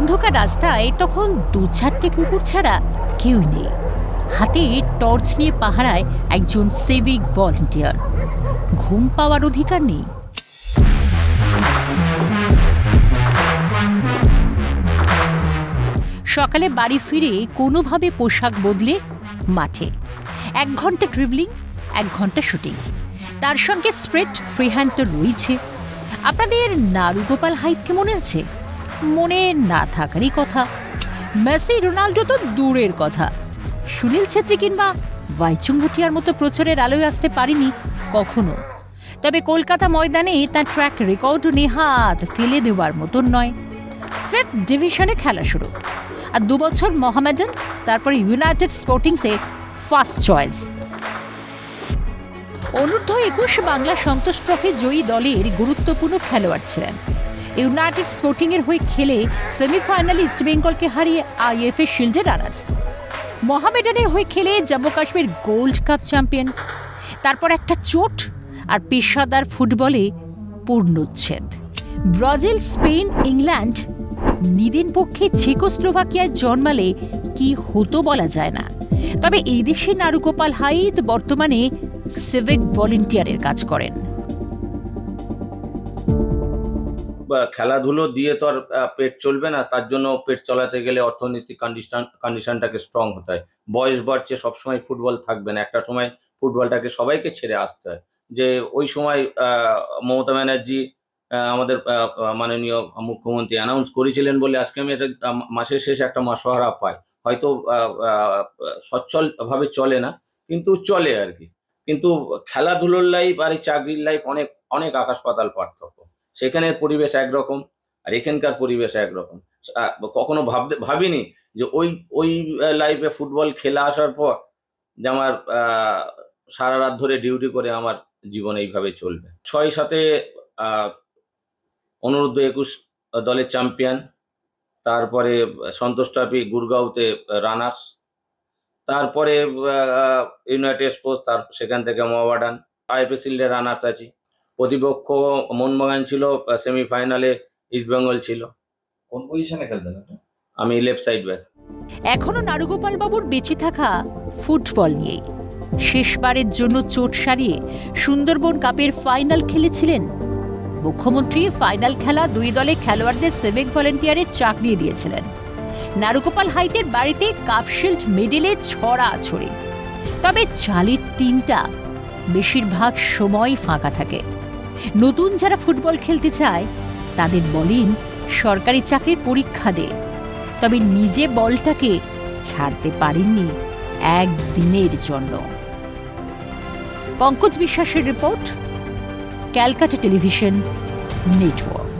অন্ধকার রাস্তায় তখন দু চারটে কুকুর ছাড়া কেউ নেই। হাতে টর্চ নিয়ে পাহারায় একজন সিভিক ভলেন্টিয়ার। ঘুম পাওয়ার অধিকার নেই। সকালে বাড়ি ফিরে কোনোভাবে পোশাক বদলে মাঠে। এক ঘণ্টা ট্রিভলিং এক ঘণ্টা শুটিং। তার সঙ্গে স্প্রেড ফ্রি হ্যান্ড তো রয়েছে। আপনাদের নারুগোপাল হাইটকে মনে আছে? মনে না থাকারই কথা। মেসি, রোনাল্ডো তো দূরের কথা। সুনীল ছেত্রী কিংবা ভাইচুং ভুটিয়ার মতো প্রচারের আলোয় আসতে পারেনি কখনো। তবে কলকাতা ময়দানে তার ট্র্যাক রেকর্ড নেহাত ফেলে দেওয়ার মতন নয়। ফিফথ ডিভিশনে খেলা শুরু। আর দু বছর মোহামেডান, তারপরে ইউনাইটেড স্পোর্টিংসে ফার্স্ট চয়েস অনূর্ধ্ব একুশ বাংলা সন্তোষ ট্রফি জয়ী দলের গুরুত্বপূর্ণ খেলোয়াড় ছিলেন। ইউনাইটেড স্পোর্টিংয়ের হয়ে খেলে সেমিফাইনালে ইস্ট বেঙ্গলকে হারিয়ে আইএফএ শিল্ডে রানার্স। মোহামেডানের হয়ে খেলে Jammu Kashmir gold cup champion. তারপর একটা চোট আর পেশাদার ফুটবলে পূর্ণচ্ছেদ। ব্রাজিল, স্পেন, ইংল্যান্ড নিদেন পক্ষে চেকোস্লোভাকিয়ায় জন্মালে কি হতো বলা যায় না। তবে এই দেশে নারুগোপাল হাইদ বর্তমানে সিভিক ভলেন্টিয়ারের কাজ করেন। খেলাধুলো দিয়ে তো আর পেট চলবে না তার জন্য পেট চলাতে গেলে অর্থনৈতিক কন্ডিশন কন্ডিশনটাকে স্ট্রং হতে হয়। বয়স বাড়ছে সবসময় ফুটবল থাকবে না। একটা সময় ফুটবলটাকে সবাইকে ছেড়ে আসতে হয়। যে ওই সময় মমতা ব্যানার্জি আমাদের মাননীয় মুখ্যমন্ত্রী অ্যানাউন্স করেছিলেন বলে আজকে আমি একটা মাসের শেষে একটা মাসোহারা পাই। হয়তো আহ, আহ, সচ্ছল ভাবে চলে না কিন্তু চলে আর কি। কিন্তু খেলাধুলোর লাইফ আর এই চাকরির লাইফ অনেক অনেক আকাশ পাতাল পার্থক্য। সেখানের পরিবেশ একরকম আর এখানকার পরিবেশ একরকম। কখনো ভাবতে, ভাবিনি যে ওই ওই লাইফে ফুটবল খেলা আসার পর যে আমার সারা রাত ধরে ডিউটি করে আমার জীবন এইভাবে চলবে। ছয় সাথে অনূর্ধ্ব একুশ দলের চ্যাম্পিয়ন তারপরে সন্তোষ ট্রফি গুরগাঁওতে রানার্স তারপরে ইউনাইটেড স্পোর্টস তার, সেখান থেকে মোহামেডান আইপি শিল্ডে রানার্স আছি। প্রতিপক্ষ মোহনবাগান ছিল সেমিফাইনালে ইস্টবেঙ্গল ছিল। কোন পজিশনে খেলতেন আমি লেফট সাইড ব্যাক এখনও নারুগোপাল বাবুর বেঁচে থাকা ফুটবল নিয়েই। শেষবারের জন্য চোট সারিয়ে সুন্দরবন কাপের ফাইনাল খেলেছিলেন। মুখ্যমন্ত্রী ফাইনাল খেলা দুই দলে খেলোয়াড়দের সিভিক ভলেন্টিয়ারের চাকরি দিয়েছিলেন। নারুগোপাল হাইতের বাড়িতে কাপশিল্ড মেডেলে ছড়া ছড়ে। তবে চালের টিমটা বেশিরভাগ সময় ফাঁকা থাকে। নতুন যারা ফুটবল খেলতে চায়, তাদের বলেন সরকারি চাকরির পরীক্ষা দে। তবে নিজে বলটাকে ছাড়তে পারেননি একদিনের জন্য। পঙ্কজ বিশ্বাসের রিপোর্ট, ক্যালকাটা টেলিভিশন নেটওয়ার্ক।